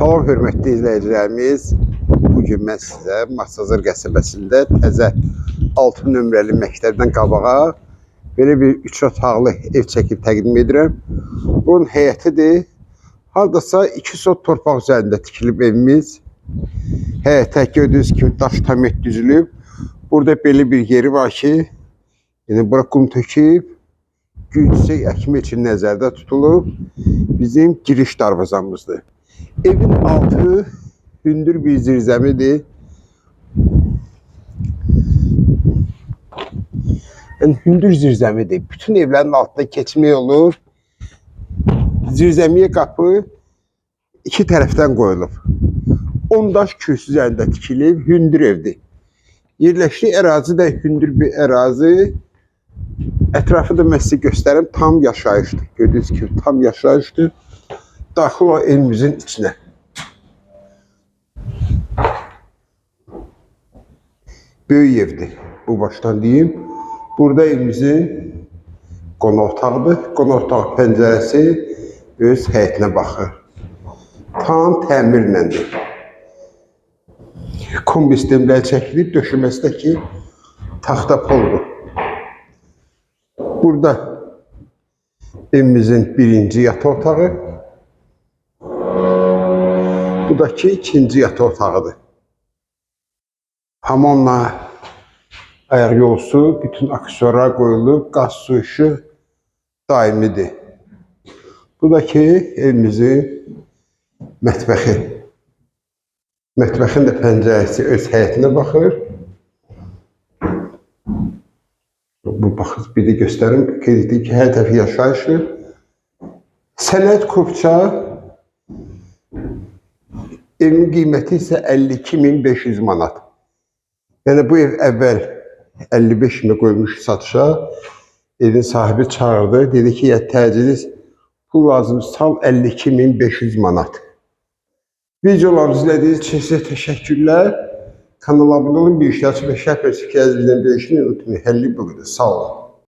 Salam hörmətli izləyicilərimiz. Bu gün mən sizə Masazır qəsəbəsində təzə 6 nömrəli məktəbdən qabağa belə bir 3 otaqlı ev çəkib təqdim edirəm. Bunun həyətidir. Hardasa 2 sot torpaq üzərində tikilib evimiz. Həyətə gördüyünüz kimi daş tamet düzülüb. Burada belə bir yeri var ki, yəni bura qum töküb, yüksək əkmə üçün nəzərdə tutulub. Bizim giriş darvazamızdır. Evin altı hündür bir zirzəmidir. Yəni hündür zirzəmidir. Bütün evlərin altında keçmək olur. Zirzəmiyə qapı iki tərəfdən qoyulub. 10 daş kürsü üzərində hündür evdir. Yerləşdiyi ərazi də hündür bir ərazi. Ətrafı da mən sizə. Tam yaşayışdır. Gördüyünüz kimi tam yaşayışdır. Daxil o evimizin içinə. Böyük evdir. Bu baştan deyim. Burada evimizin qonaq otağıdır. Qonaq otağı pəncərəsi öz həyətinə baxır. Tam təmirləndir. Kombi sistemləri çəkilib, döşəməsi də ki taxta poldur. Burada evimizin birinci yataq otağı. Bu da ki ikinci yataq otağıdır. Hamamla ayaq yolusu, bütün aksesuarlar qoyulub, qaz su işi daimidir. Bu da ki evimizin mətbəxi. Mətbəxin də pəncərəsi öz həyətinə baxır. Bu baxın, bir də göstərim. Qeyd etdik ki, hər tərəfi yaşayışdır. Sənət kupça evin qiyməti isə 52500 manat. Yəni bu ev əvvəl 55 minə qoymuş satışa. Evin sahibi çağırdı. Dedi ki, ya təcili pul lazım sal 52500 manat. Videolarımızı izlədiyiniz üçün sizə təşəkkürlər. Kanala abunə olun, bir işlər üçün və və fikirlərinizi bizdən bölüşmeyi unutmayın. Həlli bu qədər. Sağ olun.